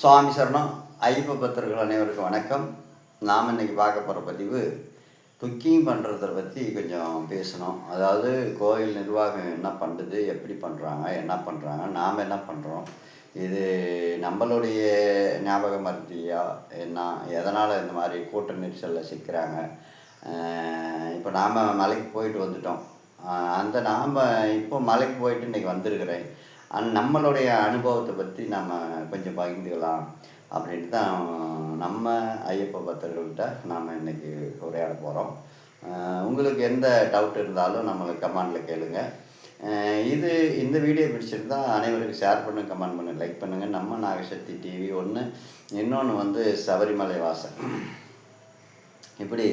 சுவாமி சரணம் ஐயப்ப பக்தர்கள் அனைவருக்கும் வணக்கம். நாம் இன்னைக்கு பார்க்க போகிற பதிவு குக்கிங் பண்ணுறத பற்றி கொஞ்சம் பேசணும். அதாவது கோயில் நிர்வாகம் என்ன பண்ணுது எப்படி பண்ணுறாங்க என்ன பண்ணுறாங்க நாம் என்ன பண்ணுறோம் இது நம்மளுடைய ஞாபக மருத்தியா என்ன எதனால் இந்த மாதிரி கூட்ட நெரிசலில் சிக்கிறாங்க இப்போ நாம் மலைக்கு போயிட்டு வந்துட்டோம். அந்த நாம் இப்போ மலைக்கு போயிட்டு இன்றைக்கி வந்திருக்கிறேன். அந் நம்மளுடைய அனுபவத்தை பற்றி நம்ம கொஞ்சம் பகிர்ந்துக்கலாம் அப்படின்ட்டு தான் நம்ம ஐயப்ப பக்தர்கள்கிட்ட நாம் இன்னைக்கு உரையாட போகிறோம் உங்களுக்கு எந்த டவுட் இருந்தாலும் நம்மளுக்கு கமெண்டில் கேளுங்க. இது இந்த வீடியோ பிடிச்சிருந்தால் அனைவருக்கும் ஷேர் பண்ணுங்க கமெண்ட் பண்ணுங்க லைக் பண்ணுங்கள் நம்ம நாகசக்தி டிவி ஒன்று இன்னொன்று வந்து சபரிமலை வாசல். இப்படி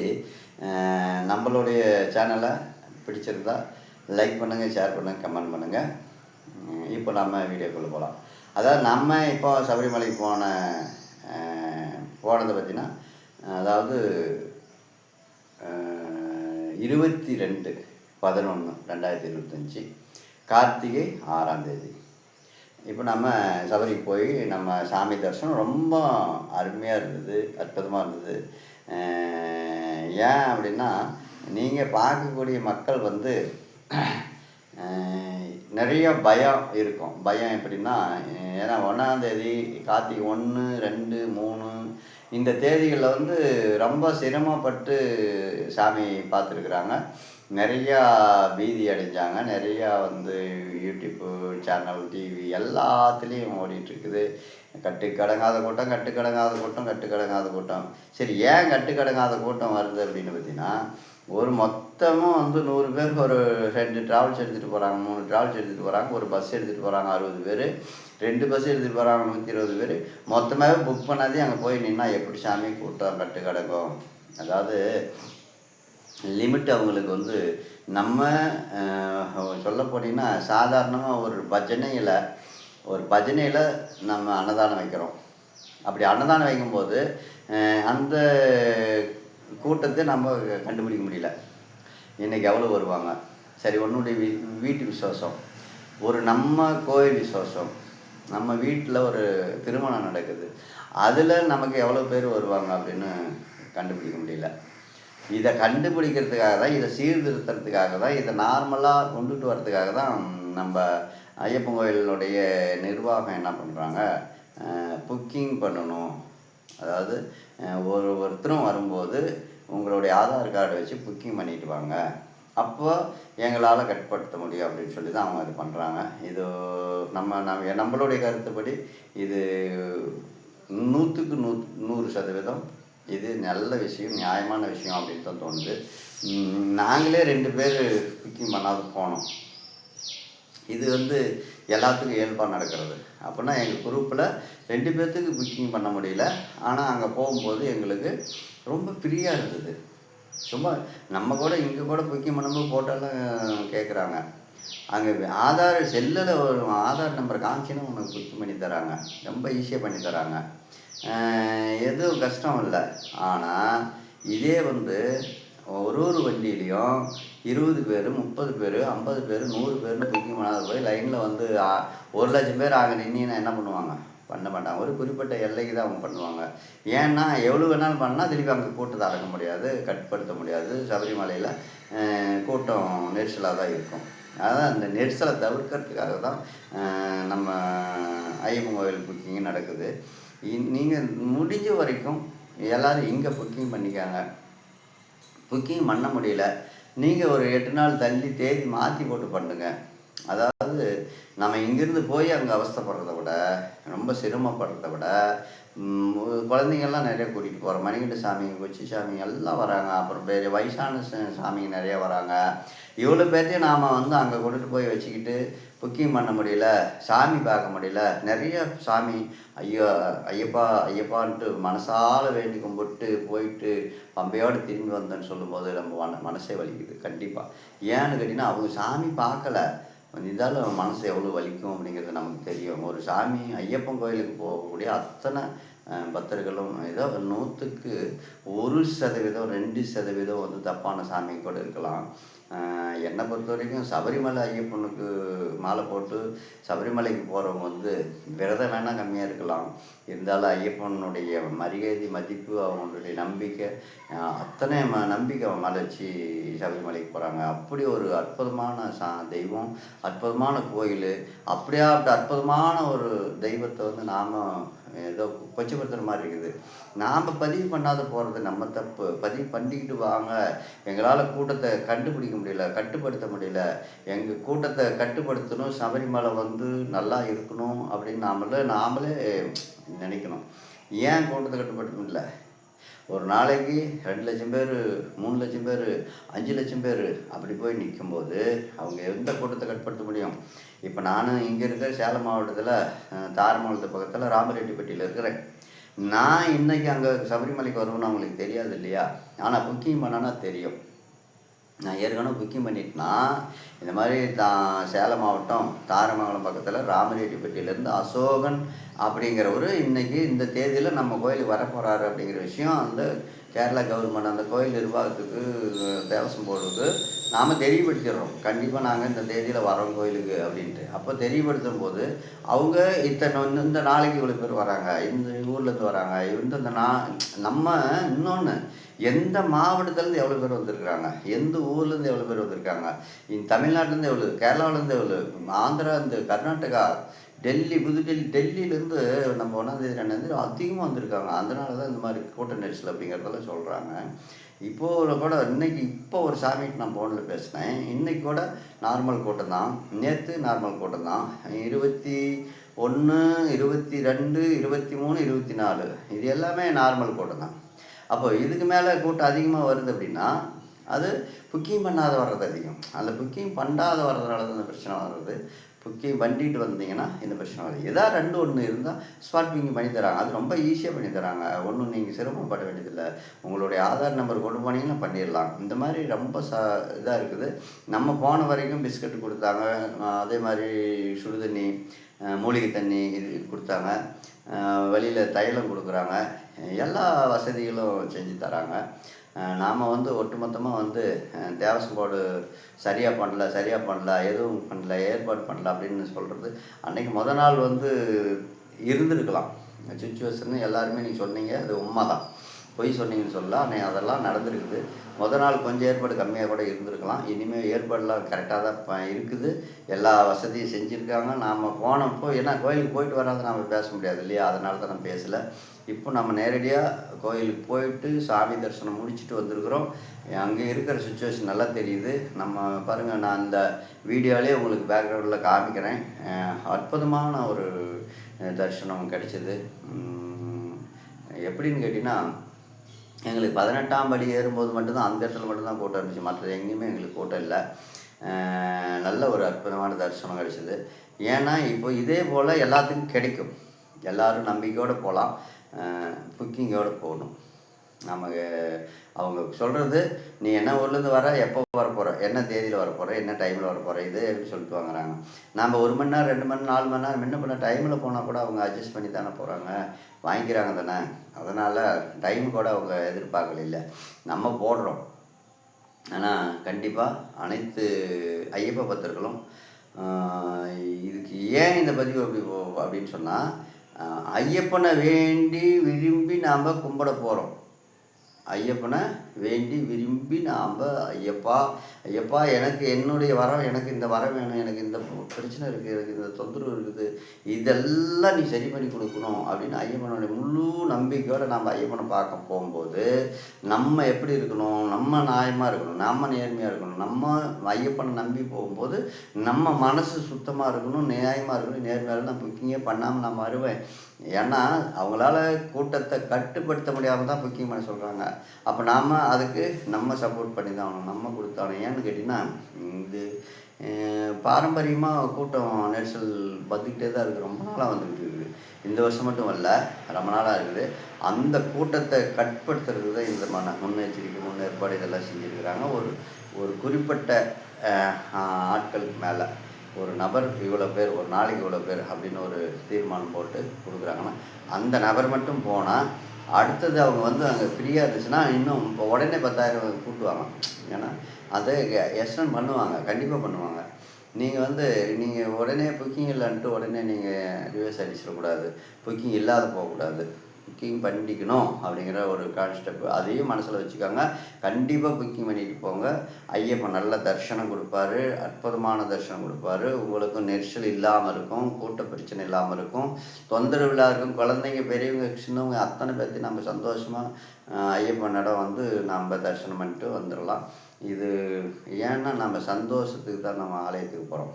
நம்மளுடைய சேனலை பிடிச்சிருந்தா லைக் பண்ணுங்கள் ஷேர் பண்ணுங்கள் கமெண்ட் பண்ணுங்கள் இப்போ நம்ம வீடியோக்குள்ளே போகலாம் அதாவது நம்ம இப்போ சபரிமலைக்கு போன போனதை பார்த்தீங்கன்னா அதாவது இருபத்தி ரெண்டு பதினொன்று ரெண்டாயிரத்தி இருபத்தஞ்சி கார்த்திகை ஆறாம் தேதி. இப்போ நம்ம சபரிக்கு போய் நம்ம சாமி தரிசனம் ரொம்ப அருமையாக இருந்தது அற்புதமாக இருந்தது. ஏன் அப்படின்னா நீங்கள் பார்க்கக்கூடிய மக்கள் வந்து நிறைய பயம் இருக்கும். பயம் எப்படின்னா ஏன்னா ஒன்றாந்தேதி கார்த்திகை ஒன்று ரெண்டு மூணு இந்த தேதிகளில் வந்து ரொம்ப சிரமப்பட்டு சாமி பார்த்துருக்குறாங்க. நிறையா பீதி அடைஞ்சாங்க. நிறையா வந்து யூடியூப்பு சேனல் டிவி எல்லாத்துலேயும் ஓடிட்டுருக்குது. கட்டுக்கடங்காத கூட்டம் கட்டுக்கடங்காத கூட்டம் கட்டுக்கடங்காத கூட்டம். சரி ஏன் கட்டுக்கடங்காத கூட்டம் வருது அப்படின்னு பார்த்தீங்கன்னா ஒரு மொத்தமும் வந்து நூறு பேருக்கு ஒரு ரெண்டு ட்ராவல்ஸ் எடுத்துகிட்டு போகிறாங்க மூணு ட்ராவல்ஸ் எடுத்துகிட்டு போகிறாங்க ஒரு பஸ் எடுத்துகிட்டு போகிறாங்க அறுபது பேர். ரெண்டு பஸ் எடுத்துகிட்டு போகிறாங்க நூற்றி இருபது பேர். மொத்தமாகவே புக் பண்ணாதே அங்கே போய் நின்னா எப்படி சாமி கூட்டம் கட்டு கிடக்கும்? அதாவது லிமிட் அவங்களுக்கு வந்து நம்ம சொல்ல போனீங்கன்னா சாதாரணமாக ஒரு பஜனையில் ஒரு பஜனையில் நம்ம அன்னதானம் வைக்கிறோம். அப்படி அன்னதானம் வைக்கும்போது அந்த கூட்டத்தை நம்ம கண்டுபிடிக்க முடியல. இன்றைக்கி எவ்வளோ வருவாங்க? சரி ஒன்றுடைய வீ வீட்டு விசுவாசம் ஒரு நம்ம கோயில் விசுவாசம் நம்ம வீட்டில் ஒரு திருமணம் நடக்குது. அதில் நமக்கு எவ்வளோ பேர் வருவாங்க அப்படின்னு கண்டுபிடிக்க முடியல. இதை கண்டுபிடிக்கிறதுக்காக தான் இதை சீர்திருத்தறதுக்காக தான் இதை நார்மலாக கொண்டுட்டு வரதுக்காக தான் நம்ம ஐயப்பன் கோயிலுடைய நிர்வாகம் என்ன பண்ணுறாங்க புக்கிங் பண்ணணும். அதாவது ஒரு ஒருத்தரும் வரும்போது உங்களுடைய ஆதார் கார்டு வச்சு புக்கிங் பண்ணிட்டு வாங்க. அப்போ எங்களால் கட்டுப்படுத்த முடியும் அப்படின்னு சொல்லி தான் அவங்க இது பண்ணுறாங்க இது நம்ம நம்ம நம்மளுடைய கருத்துப்படி இது நூற்றுக்கு நூ நூறு சதவீதம் இது நல்ல விஷயம் நியாயமான விஷயம் அப்படின்னு தான் தோணுது. நாங்களே ரெண்டு பேர் புக்கிங் பண்ணாத போனோம். இது வந்து எல்லாத்துக்கும் இயல்பாக நடக்கிறது. அப்படின்னா எங்கள் குரூப்பில் ரெண்டு பேர்த்துக்கு புக்கிங் பண்ண முடியல. ஆனால் அங்கே போகும்போது எங்களுக்கு ரொம்ப ஃப்ரீயாக இருந்தது. சும்மா நம்ம கூட இங்கே கூட புக்கிங் பண்ணும்போது போட்டாலும் கேட்குறாங்க அங்கே ஆதார் செல்லில் ஒரு ஆதார் நம்பர் காமிச்சின்னு உனக்கு புக்கிங் பண்ணி தராங்க. ரொம்ப ஈஸியாக பண்ணி தராங்க. எதுவும் கஷ்டம் இல்லை. ஆனால் இதே வந்து ஒரு ஒரு வண்டியிலையும் இருபது பேர் முப்பது பேர் ஐம்பது பேர் நூறு பேர்னு புக்கிங் பண்ணாத போய் லைனில் வந்து ஒரு லட்சம் பேர் அங்கே நின்னா என்ன பண்ணுவாங்க? பண்ண மாட்டாங்க. ஒரு குறிப்பிட்ட எல்லைக்கு தான் அவங்க பண்ணுவாங்க. ஏன்னா எவ்வளோ வேணாலும் பண்ணால் திருப்பி அங்கே கூட்டத்தை அடக்க முடியாது கட்டுப்படுத்த முடியாது. சபரிமலையில் கூட்டம் நெரிசலாக தான் இருக்கும். அதான் அந்த நெரிசலை தவிர்க்கிறதுக்காக தான் நம்ம ஐயப்பன் கோயில் புக்கிங் நடக்குது. நீங்கள் முடிஞ்ச வரைக்கும் எல்லோரும் இங்கே புக்கிங் பண்ணிக்காங்க. புக்கிங் பண்ண முடியல. நீங்கள் ஒரு எட்டு நாள் தள்ளி தேதி மாற்றி போட்டு பண்ணுங்கள் அதாவது நம்ம இங்கேருந்து போய் அங்கே அவஸ்தைப்படுறத விட ரொம்ப சிரமப்படுறத விட குழந்தைங்கள்லாம் நிறைய கூட்டிகிட்டு போகிறோம் மணிகண்ட சாமி கொச்சி சாமி எல்லாம் வராங்க. அப்புறம் பேர் வயசான சாமிங்க நிறைய வராங்க. இவ்வளோ பேர்த்தையும் நாம் வந்து அங்கே கொண்டுட்டு போய் வச்சுக்கிட்டு புக்கிங் பண்ண முடியல சாமி பார்க்க முடியல நிறைய சாமி ஐயோ ஐயப்பா ஐயப்பான்ட்டு மனசால் வேண்டி கும்பிட்டு போயிட்டு பம்பையோடு திரும்பி வந்தேன்னு சொல்லும்போது நம்ம மன மனசே வலிக்குது. கண்டிப்பாக ஏன்னு கேட்டிங்கன்னா அவங்க சாமி பார்க்கல. இருந்தாலும் மனசு எவ்வளோ வலிக்கும் அப்படிங்கிறது நமக்கு தெரியும். ஒரு சாமி ஐயப்பன் கோயிலுக்கு போகக்கூடிய அத்தனை பக்தர்களும் ஏதோ நூற்றுக்கு ஒரு சதவீதம் ரெண்டு சதவீதம் வந்து தப்பான சாமி கூட இருக்கலாம் என்னை பொறுத்த வரைக்கும் சபரிமலை ஐயப்பனுக்கு மாலை போட்டு சபரிமலைக்கு போகிறவங்க வந்து விரதம் வேணால் கம்மியாக இருக்கலாம். இருந்தாலும் ஐயப்பனுடைய மரியாதை மதிப்பு அவங்களுடைய நம்பிக்கை அத்தனை ம நம்பிக்கை அவன் மலைச்சி சபரிமலைக்கு போகிறாங்க அப்படி ஒரு அற்புதமான சா தெய்வம் அற்புதமான கோயில் அப்படியாப்பட்ட அற்புதமான ஒரு தெய்வத்தை வந்து நாம் ஏதோ கொச்சப்படுத்துகிற மாதிரி இருக்குது. நாம் பதிவு பண்ணாத போகிறது நம்ம தப்பு. பதிவு பண்ணிக்கிட்டு வாங்க. எங்களால் கூட்டத்தை கண்டுபிடிக்க முடியல கட்டுப்படுத்த முடியல. எங்கள் கூட்டத்தை கட்டுப்படுத்தணும் சபரிமலை வந்து நல்லா இருக்கணும் அப்படின்னு நாமளே நாமளே நினைக்கணும். ஏன் கூட்டத்தை கட்டுப்படுத்த முடியல ஒரு நாளைக்கு ரெண்டு லட்சம் பேர் மூணு லட்சம் பேர் அஞ்சு லட்சம் பேர் அப்படி போய் நிற்கும்போது அவங்க எந்த கூட்டத்தை கட்டுப்படுத்த முடியும்? இப்போ நானும் இங்கே இருக்கிற சேலம் மாவட்டத்தில் தாரமங்கலத்து பக்கத்தில் ராமரெட்டிப்பட்டியில் இருக்கிறேன். நான் இன்றைக்கி அங்கே சபரிமலைக்கு வருவேன்னு அவங்களுக்கு தெரியாது இல்லையா? ஆனால் புக்கிங் பண்ணனா தெரியும். நான் ஏற்கனவே புக்கிங் பண்ணிட்டேன்னா இந்த மாதிரி தா சேலம் மாவட்டம் தாரமங்கலம் பக்கத்தில் ராமரெட்டிப்பட்டியிலேருந்து அசோகன் அப்படிங்கிறவர் இன்றைக்கி இந்த தேதியில் நம்ம கோயிலுக்கு வரப்போகிறாரு அப்படிங்கிற விஷயம் அந்த கேரளா கவர்மெண்ட் அந்த கோயில் நிர்வாகத்துக்கு தேவசம் போடுறது. நாம் தெரியப்படுத்திடுறோம். கண்டிப்பாக நாங்கள் இந்த தேதியில் வரோம் கோயிலுக்கு அப்படின்ட்டு. அப்போ தெரியப்படுத்தும் போது அவங்க இத்தனை இந்த- இந்த நாளைக்கு இவ்வளோ பேர் வராங்க இந்த ஊர்லேருந்து வராங்க இந்த இந்த நா நம்ம இன்னொன்று எந்த மாவட்டத்துலேருந்து எவ்வளோ பேர் வந்திருக்காங்க எந்த ஊர்லேருந்து எவ்வளோ பேர் வந்திருக்காங்க? இந்த தமிழ்நாட்டிலேருந்து எவ்வளோ கேரளாவிலேருந்து எவ்வளோ ஆந்திரா இந்த கர்நாடகா டெல்லி புதுடெல்லி டெல்லியிலேருந்து நம்ம ஒன்றாந்தேதி ரெண்டாந்தேதி அதிகமாக வந்திருக்காங்க. அதனால தான் இந்த மாதிரி கூட்ட நெரிசல் அப்படிங்கிறதெல்லாம் சொல்கிறாங்க இப்போ கூட இன்றைக்கி இப்போ ஒரு சாமிக்கு நான் ஃபோனில் பேசினேன். இன்றைக்கி கூட நார்மல் கூட்டம் தான். நேற்று நார்மல் கூட்டம் தான். இருபத்தி ஒன்று இருபத்தி ரெண்டு இருபத்தி மூணு இருபத்தி நாலு. இது எல்லாமே நார்மல் கூட்டம் தான். அப்போ இதுக்கு மேலே கூட்டம் அதிகமாக வருது அப்படின்னா அது புக்கிங் பண்ணாத வர்றது அதிகம். அந்த புக்கிங் பண்ணாத வர்றதுனால தான் அந்த பிரச்சனை வர்றது. ஓகே வண்டிட்டு வந்தீங்கன்னா இந்த பிரச்சனை வருது ஏதாவது ரெண்டு ஒன்று இருந்தால் ஸ்பாட் பிங்கிங் பண்ணி தராங்க. அது ரொம்ப ஈஸியாக பண்ணி தராங்க. ஒன்றும் நீங்கள் சிரமப்பட வேண்டியதில்லை. உங்களுடைய ஆதார் நம்பர் கொண்டு போனீங்கன்னா பண்ணிடலாம். இந்த மாதிரி ரொம்ப ச இதாக இருக்குது. நம்ம போன வரைக்கும் பிஸ்கட் கொடுத்தாங்க. அதே மாதிரி சுடுதண்ணி மூலிகை தண்ணி இது கொடுத்தாங்க. வெளியில் தைலம் கொடுக்குறாங்க. எல்லா வசதிகளும் செஞ்சு தராங்க. நாம் வந்து ஒட்டுமொத்தமாக வந்து தேவசம் போர்டு சரியாக பண்ணல சரியாக பண்ணல எதுவும் பண்ணல ஏற்பாடு பண்ணல அப்படின்னு சொல்கிறது அன்றைக்கி முத நாள் வந்து இருந்திருக்கலாம். சுச்சுவேஷன் எல்லாருமே நீங்கள் சொன்னீங்க அது உண்மை தான் பொய் சொன்னீங்கன்னு சொல்லலாம் அன்னை அதெல்லாம் நடந்திருக்குது. முத நாள் கொஞ்சம் ஏற்பாடு கம்மியாக கூட இருந்திருக்கலாம். இனிமேல் ஏற்பாடுலாம் கரெக்டாக தான் இப்போ இருக்குது. எல்லா வசதியும் செஞ்சுருக்காங்க. நாம் போனப்போ ஏன்னா கோயிலுக்கு போயிட்டு வராது நாம் பேச முடியாது இல்லையா? அதனால தான் நான் பேசலை. இப்போ நம்ம நேரடியாக கோயிலுக்கு போயிட்டு சாமி தரிசனம் முடிச்சுட்டு வந்திருக்கிறோம். அங்கே இருக்கிற சுச்சுவேஷன் நல்லா தெரியுது. நம்ம பாருங்கள் நான் அந்த வீடியோலேயே உங்களுக்கு பேக்ரவுண்டில் காமிக்கிறேன். அற்புதமான ஒரு தரிசனம் கிடைச்சிது. எப்படின்னு கேட்டிங்கன்னா எங்களுக்கு பதினெட்டாம் படி ஏறும்போது மட்டும்தான் அந்த இடத்துல மட்டும்தான் கூட்டம் இருந்துச்சு. மற்றது எங்கேயுமே எங்களுக்கு கூட்டம் இல்லை. நல்ல ஒரு அற்புதமான தரிசனம் கிடைச்சிது. ஏன்னா இப்போ இதே போல் எல்லாத்துக்கும் கிடைக்கும். எல்லாரும் நம்பிக்கையோடு போகலாம் புக்கிங்கோடு போகணும். நமக்கு அவங்க சொல்கிறது நீ என்ன ஊர்லேருந்து வர எப்போ வர போகிற என்ன தேதியில் வர போகிற என்ன டைமில் வர போகிற இது அப்படின்னு சொல்லிட்டு வாங்குறாங்க. நம்ம ஒரு மணி நேரம் ரெண்டு மணி நேரம், நாலு மணி நேரம் முன்ன பண்ண டைமில் போனால் கூட அவங்க அட்ஜஸ்ட் பண்ணி தானே போகிறாங்க வாங்கிக்கிறாங்க தானே. அதனால் டைம் கூட அவங்க எதிர்பார்க்கல இல்லை. நம்ம போடுறோம். ஆனால் கண்டிப்பாக அனைத்து ஐயப்ப பக்தர்களும் இதுக்கு ஏன் இந்த பதிவு அப்படி அப்படின்னு சொன்னால் ஐயப்பனை வேண்டி விரும்பி நாம் கும்பிட போகிறோம் ஐயப்பனை வேண்டி விரும்பி நாம் ஐயப்பா ஐயப்பா எனக்கு என்னுடைய வரம் எனக்கு இந்த வரம் வேணும் எனக்கு இந்த பிரச்சனை இருக்குது எனக்கு இந்த தொந்தரவு இருக்குது இதெல்லாம் நீ சரி பண்ணி கொடுக்கணும் அப்படின்னு ஐயப்பனுடைய முழு நம்பிக்கையோடு நம்ம ஐயப்பனை பார்க்க போகும்போது நம்ம எப்படி இருக்கணும் நம்ம நியாயமாக இருக்கணும் நம்ம நேர்மையாக இருக்கணும் நம்ம ஐயப்பனை நம்பி போகும்போது நம்ம மனசு சுத்தமாக இருக்கணும் நியாயமாக இருக்கணும் நேர்மையாக இருக்கணும் நான் புக்கிங்கே பண்ணாமல் நான் வருவேன். ஏன்னா அவங்களால கூட்டத்தை கட்டுப்படுத்த முடியாமல் தான் புக்கிங் பண்ண சொல்கிறாங்க அப்போ நாம் அதுக்கு நம்ம சப்போர்ட் பண்ணி தான் ஆகணும். நம்ம கொடுத்தாலும் ஏன்னு கேட்டிங்கன்னா இது பாரம்பரியமாக கூட்டம் நெரிசல் வந்துக்கிட்டே தான் இருக்குது ரொம்ப நாளாக வந்துக்கிட்டு இருக்குது இந்த வருஷம் மட்டும் இல்லை ரொம்ப நாளாக இருக்குது. அந்த கூட்டத்தை கட்டுப்படுத்துறதுக்கு தான் இந்த மன முன்னெச்சரிக்கை முன்னேற்பாடு இதெல்லாம் செஞ்சுருக்கிறாங்க. ஒரு ஒரு குறிப்பிட்ட ஆட்களுக்கு மேலே ஒரு நபர் இவ்வளோ பேர் ஒரு நாளைக்கு இவ்வளோ பேர் அப்படின்னு ஒரு தீர்மானம் போட்டு கொடுக்குறாங்கன்னா அந்த நபர் மட்டும் போனால் அடுத்தது அவங்க வந்து அங்கே ஃப்ரீயாக இருந்துச்சுன்னா இன்னும் இப்போ உடனே பத்தாயிரம் கூட்டுவாங்க. ஏன்னா அதை எக்ஸ்டன் பண்ணுவாங்க கண்டிப்பாக பண்ணுவாங்க. நீங்கள் வந்து நீங்கள் உடனே புக்கிங் இல்லைன்ட்டு உடனே நீங்கள் ரிவர்ஸ் அடிச்சிடக்கூடாது. புக்கிங் இல்லாத போகக்கூடாது. புக்கிங் பண்ணிக்கணும் அப்படிங்கிற ஒரு கான்செப்ட் அதையும் மனசில் வச்சுக்கோங்க. கண்டிப்பாக புக்கிங் பண்ணிட்டு போங்க. ஐயப்பன் நல்ல தரிசனம் கொடுப்பாரு. அற்புதமான தரிசனம் கொடுப்பாரு. உங்களுக்கும் நெரிசல் இல்லாமல் இருக்கும். கூட்ட பிரச்சனை இல்லாமல் இருக்கும். தொந்தரவு இல்லாத இருக்கும். குழந்தைங்க பெரியவங்க சின்னவங்க அத்தனை பேர்த்தையும் நம்ம சந்தோஷமாக ஐயப்பனிடம் வந்து நம்ம தரிசனம் பண்ணிட்டு வந்துடலாம். இது ஏன்னா நம்ம சந்தோஷத்துக்கு தான் நம்ம ஆலயத்துக்கு போகிறோம்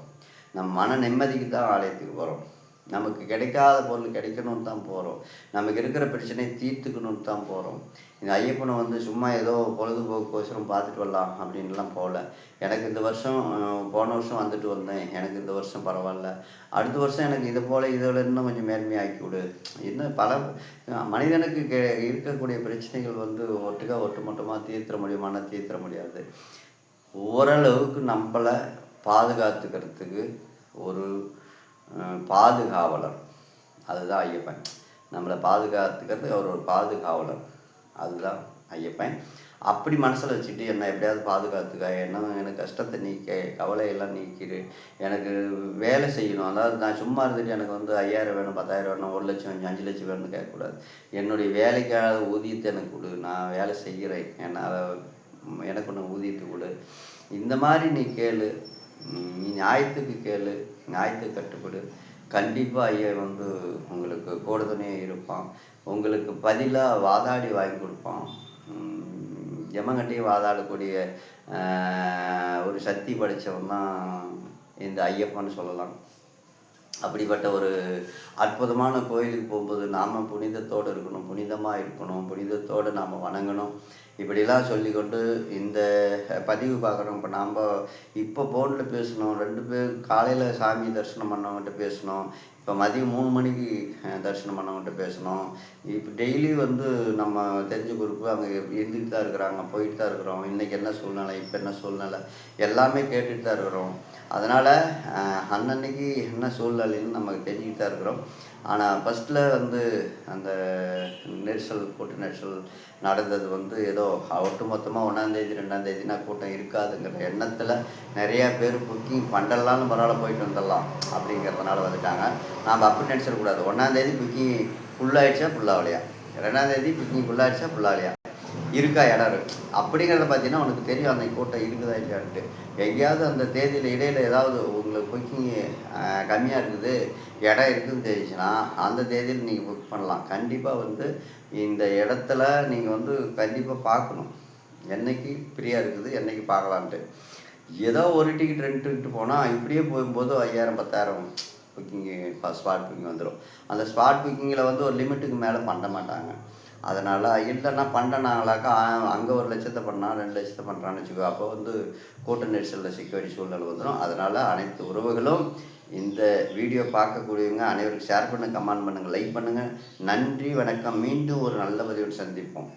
நம்ம மன நிம்மதிக்கு தான் ஆலயத்துக்கு போகிறோம் நமக்கு கிடைக்காத பொருள் கிடைக்கணும்னு தான் போகிறோம் நமக்கு இருக்கிற பிரச்சனையை தீர்த்துக்கணும்னு தான் போகிறோம் இந்த ஐயப்பனை வந்து சும்மா ஏதோ பொழுதுபோக்குக்கோசரம் பார்த்துட்டு வரலாம் அப்படின்லாம் போகல. எனக்கு இந்த வருஷம் போன வருஷம் வந்துட்டு வந்தேன். எனக்கு இந்த வருஷம் பரவாயில்ல. அடுத்த வருஷம் எனக்கு இது போல் இதில் இன்னும் கொஞ்சம் மேன்மையாக்கி விடு இன்னும் பல மனிதனுக்கு கே இருக்கக்கூடிய பிரச்சனைகள் வந்து ஒட்டுக்கா ஒட்டுமொத்தமாக தீர்த்திட முடியுமானா தீர்த்திட முடியாது. ஓரளவுக்கு நம்மளை பாதுகாத்துக்கிறதுக்கு ஒரு பாதுகாவலர். அதுதான் ஐயப்பன். நம்மளை பாதுகாத்துக்கிறது அவர் ஒரு பாதுகாவலர். அதுதான் ஐயப்பன். அப்படி மனசில் வச்சுட்டு என்னை எப்படியாவது பாதுகாத்துக்க என்ன எனக்கு கஷ்டத்தை நீக்க கவலையெல்லாம் நீக்கிடு எனக்கு வேலை செய்யணும். அதாவது நான் சும்மா இருந்துட்டு எனக்கு வந்து ஐயாயிரம் வேணும் பத்தாயிரம் வேணும் ஒரு லட்சம் வேணும் அஞ்சு லட்சம் வேணும்னு கேட்கக்கூடாது. என்னுடைய வேலைக்காக ஊதியத்தை எனக்கு கொடு. நான் வேலை செய்கிறேன். என்னால் எனக்கு ஒன்று ஊதியத்தை கொடு. இந்த மாதிரி நீ கேளு. நீ நியாயத்துக்கு கேளு. நியாயத்தை கட்டுப்படு கண்டிப்பாக ஐயா வந்து உங்களுக்கு கூட இருப்பான். உங்களுக்கு பதிலாக வாதாடி வாங்கி கொடுப்பான். உம், வாதாடக்கூடிய ஒரு சக்தி படைத்தவன் தான் இந்த ஐயப்பன்னு சொல்லலாம். அப்படிப்பட்ட ஒரு அற்புதமான கோயிலுக்கு போகும்போது நாம் புனிதத்தோடு இருக்கணும் புனிதமாக இருக்கணும் புனிதத்தோடு நாம் வணங்கணும். இப்படிலாம் சொல்லிக்கொண்டு இந்த பதிவு பார்க்குறோம். இப்போ நாம் இப்போ ஃபோனில் பேசணும். ரெண்டு பேர் காலையில் சாமி தரிசனம் பண்ணவங்ககிட்ட பேசணும். இப்போ மதியம் மூணு மணிக்கு தரிசனம் பண்ணவங்ககிட்ட பேசணும். இப்போ டெய்லி வந்து நம்ம தெரிஞ்ச குரூப்பு அங்கே இருந்துட்டு தான் இருக்கிறாங்க போயிட்டு தான் இருக்கிறோம். இன்றைக்கி என்ன சூழ்நிலை இப்போ என்ன சூழ்நிலை எல்லாமே கேட்டுட்டு தான் இருக்கிறோம். அதனால் அன்னன்னைக்கு என்ன சூழ்நிலைன்னு நமக்கு தெரிஞ்சுக்கிட்டு தான் இருக்கிறோம். ஆனால் ஃபஸ்ட்டில் வந்து அந்த நெரிசல் கூட்ட நெரிசல் நடந்தது வந்து ஏதோ ஒட்டுமொத்தமாக ஒன்றாந்தேதி ரெண்டாந்தேதினா கூட்டம் இருக்காதுங்கிற எண்ணத்தில் நிறையா பேர் புக்கிங் பண்ணலாம்னு பரவாயில்ல போயிட்டு வந்துடலாம் அப்படிங்கிறதுனால வந்துட்டாங்க. நாம் அப்படி நினச்சிடக்கூடாது ஒன்றாந்தேதி புக்கிங் ஃபுல்லாகிடுச்சா ஃபுல்லாகலையா ரெண்டாந்தேதி புக்கிங் ஃபுல்லாகிடுச்சா ஃபுல்லாகலையா இருக்கா இடம் இருக்கு. அப்படிங்கிறத பார்த்தீங்கன்னா உனக்கு தெரியும் அந்த கூட்டம் இருக்குதா இல்லையான்ட்டு. எங்கேயாவது அந்த தேதியில் இடையில ஏதாவது உங்களுக்கு புக்கிங் கம்மியாக இருக்குது இடம் இருக்குதுன்னு தெரிஞ்சுன்னா அந்த தேதியில் நீங்கள் புக் பண்ணலாம். கண்டிப்பாக வந்து இந்த இடத்துல நீங்கள் வந்து கண்டிப்பாக பார்க்கணும். என்னைக்கு ஃப்ரீயாக இருக்குது என்னைக்கு பார்க்கலான்ட்டு. ஏதோ ஒரு டிக்கெட் ரெண்டு டிக்கெட் போனால் இப்படியே போகும்போது ஐயாயிரம் பத்தாயிரம் புக்கிங்கு ஸ்பாட் புக்கிங் வந்துடும் அந்த ஸ்பாட் புக்கிங்கில் வந்து ஒரு லிமிட்டுக்கு மேலே பண்ண மாட்டாங்க. அதனால் இல்லைன்னா பண்ணனாங்களாக்கா அங்கே ஒரு லட்சத்தை பண்ணால் ரெண்டு லட்சத்தை பண்ணுறான்னு வச்சுக்கோ அப்போ வந்து கூட்ட நெரிசலில் சிக்க வேண்டிய சூழ்நிலை வந்துடும் அதனால் அனைத்து உறவுகளும் இந்த வீடியோ பார்க்கக்கூடியவங்க அனைவருக்கும் ஷேர் பண்ணுங்கள் கமெண்ட் பண்ணுங்கள் லைக் பண்ணுங்கள் நன்றி வணக்கம். மீண்டும் ஒரு நல்ல பதிவோடு சந்திப்போம்.